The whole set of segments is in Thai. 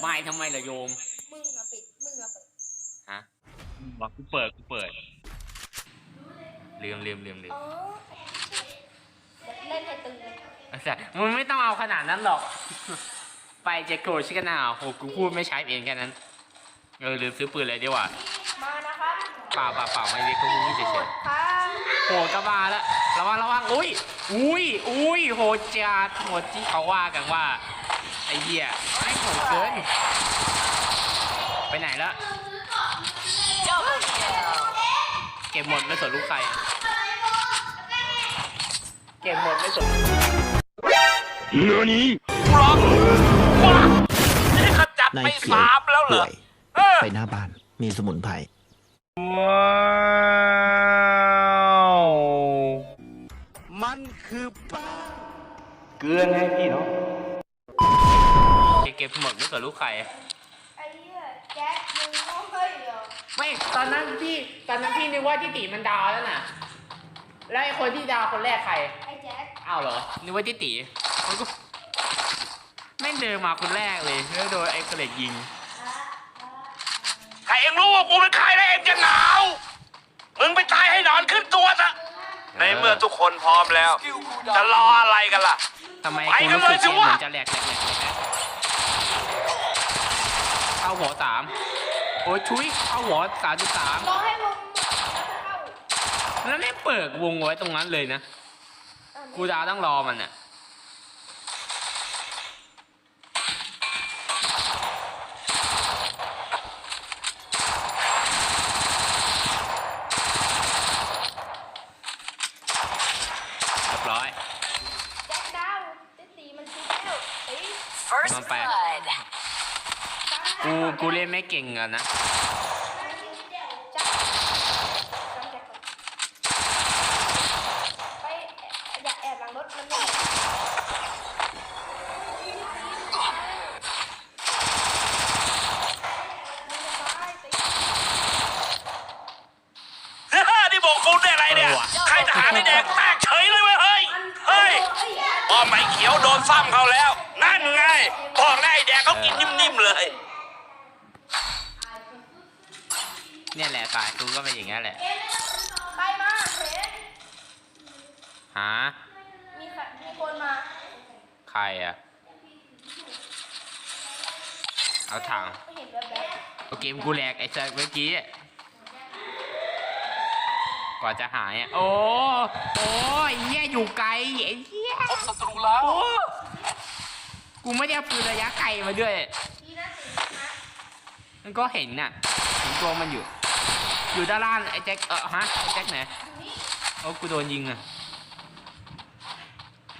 ไม่ทำไมล่ะโยม มึงอะปิด มึงอะเปิดฮะ บอกกูเปิดกูเปิดลืมลืมลืมลืมอ๋อเล่นให้ตึงเลยไอ้สัสมึงไม่ต้องเอาขนาดนั้นหรอก ไปเจโกชิกันาวโหกูพูดไม่ใช้เองแค่นั้น เออลืมซื้อปืนเลยดีกว่ามานะครับเปล่าเปล่าเปล่าไม่ได้กูพูดเฉยครับๆโหกระบาแล้วระวังระวังอุ้ยอุ้ยอุ้ยโหดจัดโหดที่เขาว่ากันว่า ไอ้เหี้ยไม่โหดเกิน ไปไหนละเก็บหมดไม่สนลูกใคร เก็บหมดไม่สน何นี่ขจัดนายไปเขียวสามแล้วเหรป่อวยเออไปหน้าบ้านมีสมุนไพรมันคือป้าเกลือไงพี่เนาะเก็ บหมดไม่สนลูกใครไอ้เหี้ยแจ็คมึงโง่เหรอไม่ตอนนั้นพี่ตอนนั้นพี่นึกว่าที่ตีมันดาวแล้วน่ะ แล้วไอ้คนที่ดาวคนแรกใคร ไอ้แจ็คอ้าวเหรอ นึกว่าที่ตีมันก็แม่งเดินมาคนแรกเลยแล้วโดนไอ้เกล็ดยิงถ้าเองรู้ว่ากูเป็นใครแล้วเองจะหนาว มึงไปตายให้หนอนขึ้นตัวซะในเมื่อทุกคนพร้อมแล้ว จะรออะไรกันล่ะ ทำไมไปกูกันรู้เลสึยกสิเหมืวะอนจะแหลกแหลกแหลกแหลกนะ เข้าหัวสามโอ้ยชุยเข้าหัวสามจุดสามรอให้มึงเข้าแล้วไม่งเปิดวงไว้ตรงนั้นเลยนะอะกูดาวต้องรอมันน่ะ เรียบร้อย แจ็คดาวจะตีมันชิแล้วตี มันไป กูกูเล่นไม่เก่งอะนะจับจับแจ็คก่อนไปอย่าแอบหลังรถมันไม่มึงจะตายตีนี่บอกกูได้อะไรเนี่ยเออว่ะใครทหารไม่แดกแตกเฉยเลยเว้ยเฮ้ย เฮ้ยพอไหมเขียวโดนซ้ำเขาแล้ว นั่นไงบอกแล้วไอ้แดกเขากินนิ่มๆเลย เนี่ยแหละสายกูก็เป็นอย่างนี้ยแหละใครมาเห็นหา มีใครมีคนมา ใครอะเอาถังเห็นแบบแบบเอาเกมกูแหลกไอ้เจ้าเมื่อกี้อะกว่าจะหายอะโอ้โอ้ยเหี้ยอยู่ไกลไอ้เหี้ยพบศัตรูแล้ว โอ้กูไม่ได้เอาปืนระยะไกลมาด้วย ดีนะสินะ มันก็เห็นน่ะเห็นตัวมันอยู่ อยู่ด้านล่างไอ้แจ็คเออฮะไอ้แจ็คไหนโอ้กูโดนยิงอะ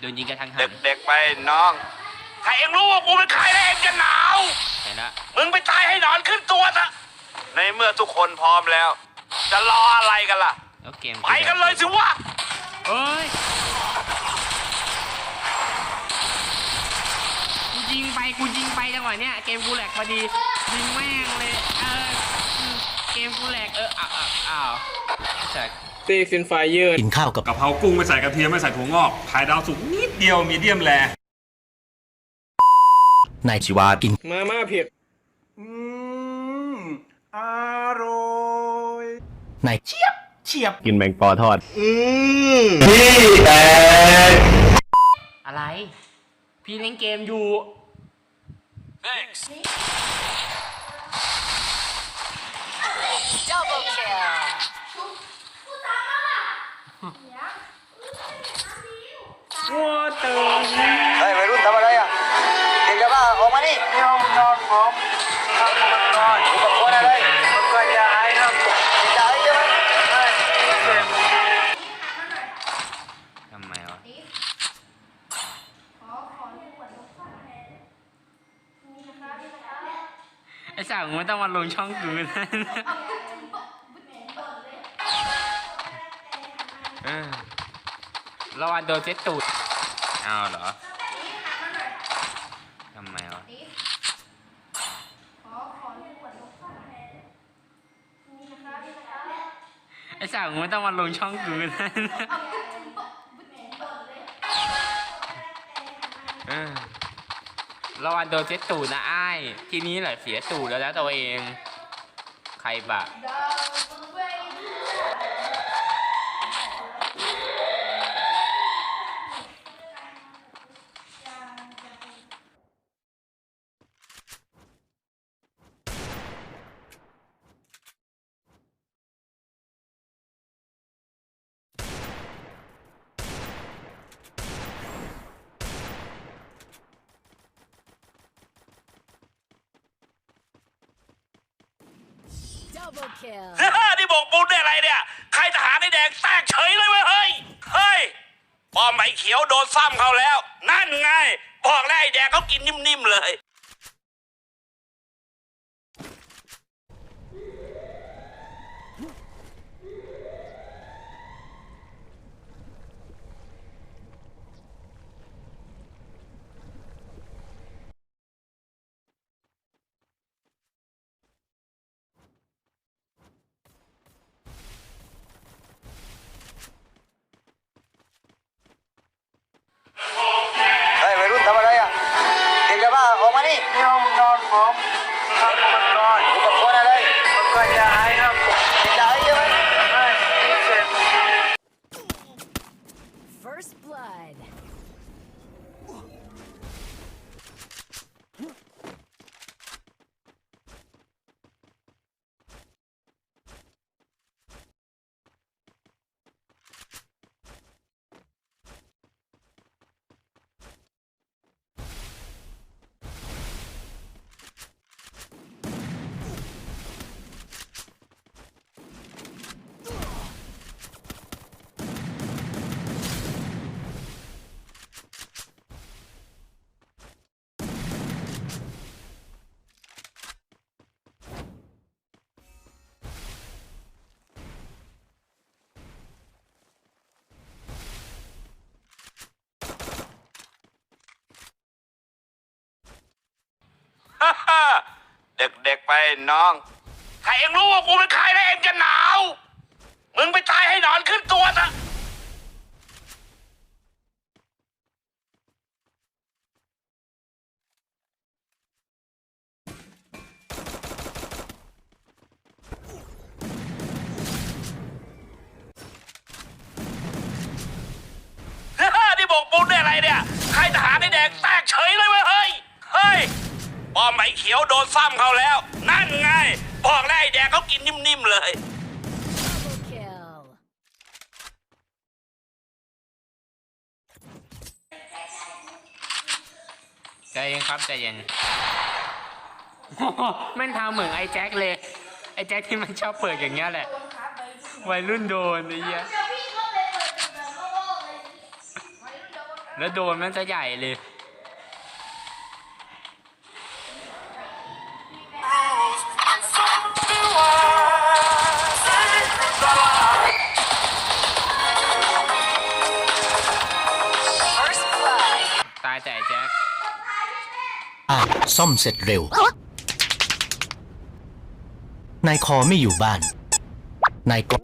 โดนยิงกระทันหันเด็กๆไปน้องถ้าเองรู้ว่ากูเป็นใครแล้วเองจะหนาวเห็นละมึงไปตายให้หนอนขึ้นตัวซะในเมื่อทุกคนพร้อมแล้ว จะรออะไรกันล่ะแล้วเกมไปกันเลยสิวะเอ้ยกูยิงไปกูยิงไปจังหวะเนี้ยเกมกูแหลกพอดียิงแม่งเลยเอออืมเกมกูแหลกเอออ้าวอ้าวอ้าวแต่เต้เฟรนไฟเยอร์กินข้าวกับกะเพรากุ้งไม่ใส่กระเทียมไม่ใส่ถั่วงอกไข่ดาวสุกนิดเดียวมีเดียมแรนายชีวากินมาม่าเผ็ดอืมอร่อยนายเชียบเฉียบกินแมงปอทอด อืมอะไร พี่เล่นเกมอยู่ วัวเติมเฮ้ยวัยรุ่นทำอะไรอะเด็กจะบ้าออกมานี่นี่ห้องนอนผมทำมันนอนอุปกรณ์อะไรมันก็ยาไอ้ครับยาไอ้ใช่ไหมเฮ้ยนี่เสพทำไมวะขอขอลูกขวดนกค่ะนี่นะคะนี่นะคะไอ้สาวมึงไม่ต้องมาลงช่องกูนะ เออระวังโดนเซ็ตตูดเอาเหรอทำไมวะไอ้สาวมึงไม่ต้องมาลงช่องกูนะเระวังโดนเจ็ดตูดนะอ้าย ทีนี้แหละเสียตูดแล้วนะตัวเอง ใครบะ นี่บอกปูนได้อะไรเนี่ย ใครทหารไอ้แดงแตกเฉยเลยเว้ยเฮ้ย เฮ้ยป้อมไอ้เขียวโดนซ้ำเขาแล้ว นั่นไง บอกแล้วไอ้แดงเขากินนิ่มๆเลย เด็กไปน้องถ้าเองรู้ว่ากูเป็นใครแล้วเองจะหนาว มึงไปตายให้หนอนขึ้นตัวซะฮ่านี่บอกปูนได้อะไรเนี่ย ใครทหารไอ้แดง อมไอ้เขียวโดนซ้ำเขาแล้ว นั่นไง บอกแล้วไอ้แดงเขากินนิ่มๆเลย Double kill. ใจเย็นครับใจเย็น แม่งทำเหมือนไอ้แจ็คเลย ไอ้แจ็คที่มันชอบเปิดอย่างเงี้ยแหละ วัยรุ่นโดนไอ้เหี้ยแล่งๆเลยไม่โดนแล้วโดนมันจะใหญ่เลย ซ่อมเสร็จเร็ว นายคอไม่อยู่บ้าน นายกอ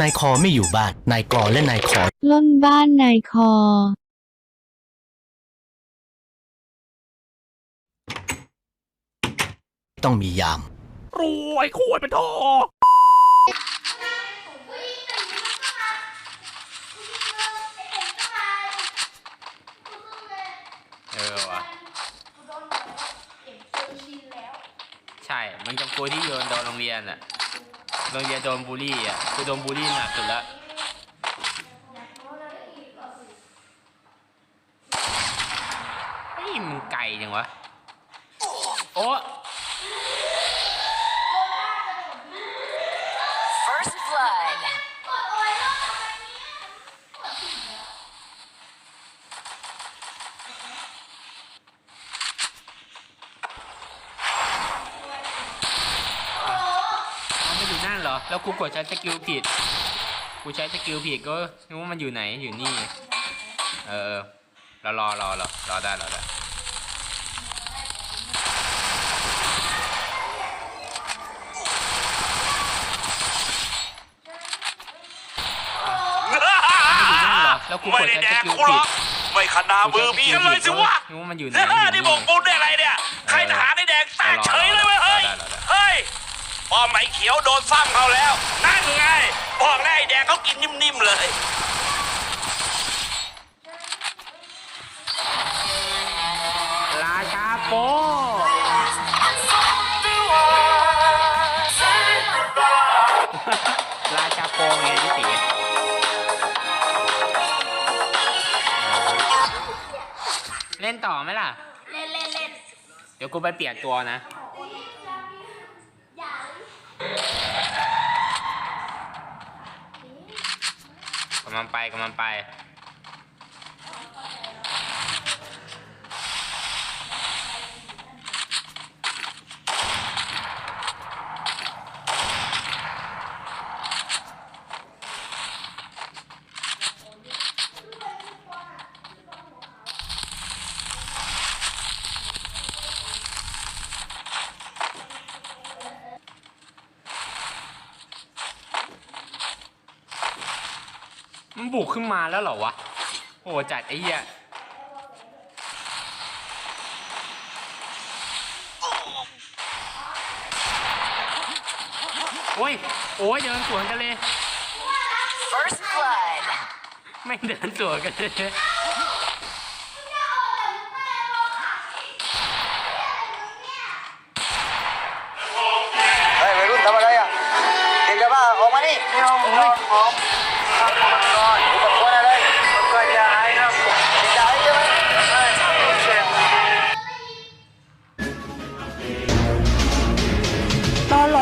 นายคอไม่อยู่บ้าน นายกอและนายคอล้นบ้านนายคอ ต้องมียาม รวยโคตรเป็นทอ เฮ้ยแต่ยังไม่ก็มาไอ้เอ็งก็มากูต้องเลย เออว่ะ กูโดนหมดแล้วเอ็งเจอชินแล้ว ใช่มันกับกูที่โดนโดนโรงเรียนอะโรงเรียนโดนบูลลี่อะคือโดนบูลลี่หนักสุดละไอ้มึงไก่จังวะ โอ้ แล้วกูกดใช้สกิลผิด กูใช้สกิลผิดก็รู้ว่ามันอยู่ไหนอยู่นี่ เออรอรอรอรอรอได้รอได้แล้วกูกดใช้สกิลผิดไม่ขนามือพี่เลยสิวะรู้ว่ามันอยู่ไหนนี่บอกกูได้ไรเนี่ย ใครทหารได้แดงแตกเฉยเลยเว้ยเฮ้ย ป้อมไอ้เขียวโดนซ้ำเขาแล้ว นั่นไง บอกแล้วไอ้แดงเขากินนิ่มๆเลย ราชาโป ราชาโปไงพี่ตีเล่นต่อไหมล่ะ เล่นเล่นเล่น เดี๋ยวกูไปเปลี่ยนตัวนะ อย่ากำลังไปกำลังไป มันบุกขึ้นมาแล้วเหรอวะ โอ้จัดไอ้เหี้ยโอ้ย โอ้ยเดินสวนกันเลย First blood. ไม่งเดินสวนกันเลย เฮ้ยวัยรุ่นทำอะไรอะเด็กจะบ้าออกมานี่นี่ห้องนอน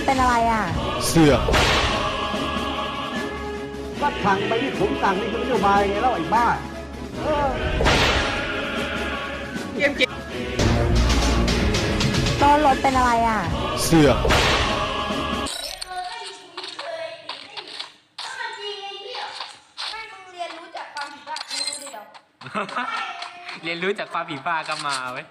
ต้นรถเป็นอะไรอะ เสือกก็สั่งไปที่ผมสั่งนี่คือนโยบายไงแล้วไอ้บ้าต้นรถเป็นอะไรอะ เสือกเออก็อยู่นี่เคยถ้ามันจริงไอ้เหี้ยไม่มึงเรียนรู้จากความผิดพลาดมึงดูดิเดี๋ยวเรียนรู้จากความผิดพลาดก็มาเว้ย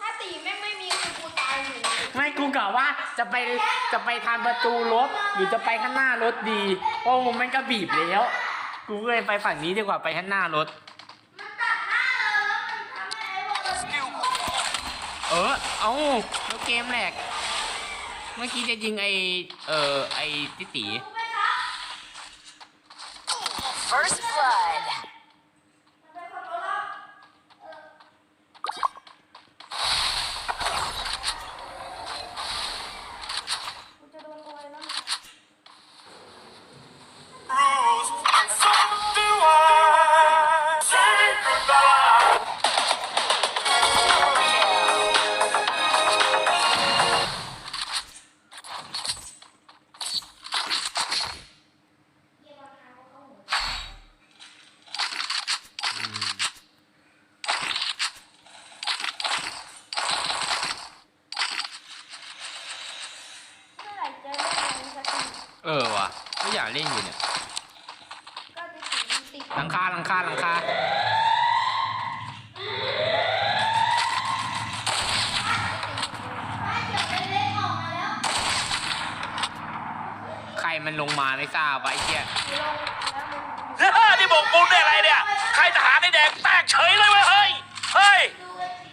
ถ้าตีแม่งไม่มีคือกูตายอยู่ไม่กูกะว่าจะไปจะไปทางประตูรถหรือจะไปข้างหน้ารถดีเพราะมันมันก็บีบแล้ว กูก็เลยไปฝั่งนี้ดีกว่าไปข้างหน้ารถ มันตัดหน้าเราแล้วมันทำให้ไอ้วอลมันเด้งออกมาเออ เอาแล้วเกมแหลกเมื่อกี้จะยิงไอเออไอติตี First เหี้ยนี่บอกปูได้อะไรเนี่ย ใครทหารไอ้แดงแตกเฉยเลยเว้ยเฮ้ย เฮ้ย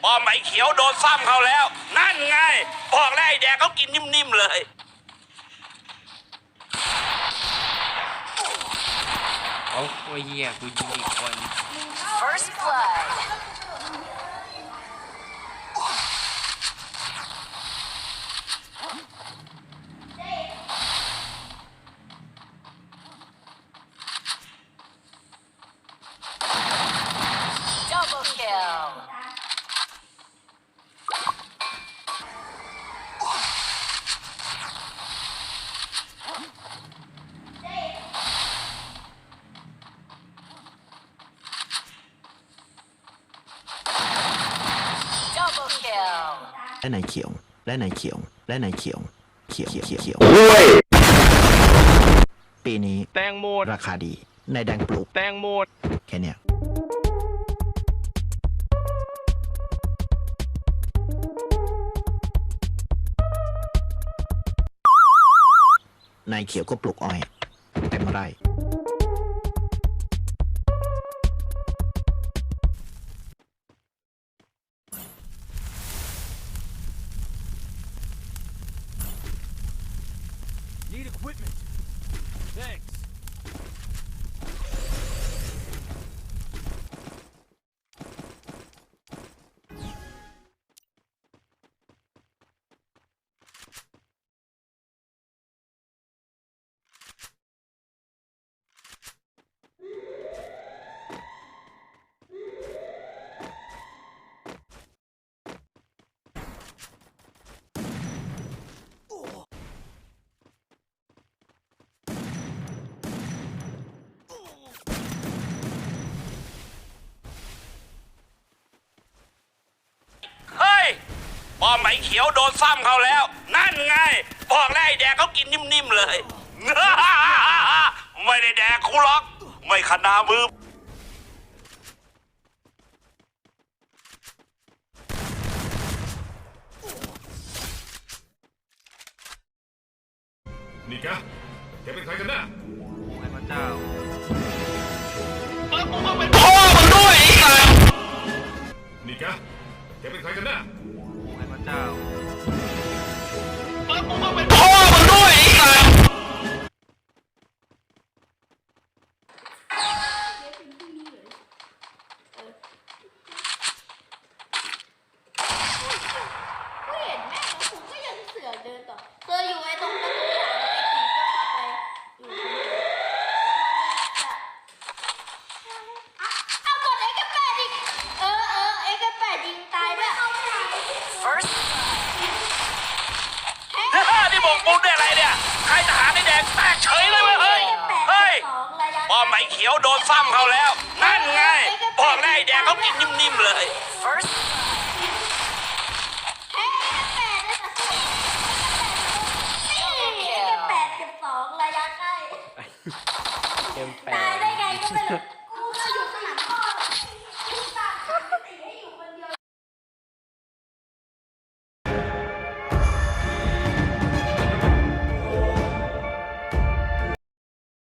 ป้อมไอ้เขียวโดนซ้ำเขาแล้ว นั่นไง บอกแล้วไอ้แดงเขากินนิ่มๆเลยโอ้โหเหี้ยกูยิงอีกคน First blood และนายเขียว และนายเขียว และนายเขียว เขียว เขียวเขียวปีนี้แตงโมราคาดีนายแดงปลูก แตงโมแค่เนี้ยนายเขียวก็ปลูกอ้อยเต็มไร่ เอมไอ้เขียวโดนซ้ำเขาแล้ว นั่นไง บอกแล้วไอ้แดงเขากินนิ่มๆเลย ไม่ได้แดกคูหรอก ไม่ขนามือ นี่แกแกเป็นใครกันแน่ให้พระเจ้า นี่แก แกเป็นใครกันแน่ให้พระเจ้าก็เห็นแม่งผมก็ยังเสือกเดินต่อเธออยู่ไอ้ตรงประตูหลังไอ้ตีก็เข้าไปอยู่คนเดียวแล้วมันก็จะอะเอากดเอ็กซ์แปดอีกเออเออเอ็กซ์แปดยิงตายด้วย First นี่บอกปูได้อะไรเนี่ยใครทหารไอ้แดงแตกเฉยเลยเว้ยเฮ้ยเฮ้ยป้อมไอ้เขียวโดนซ้ำเขาแล้ว นั่นไงบอกแล้วไอ้แดงเขากินนิ่มๆเลยเ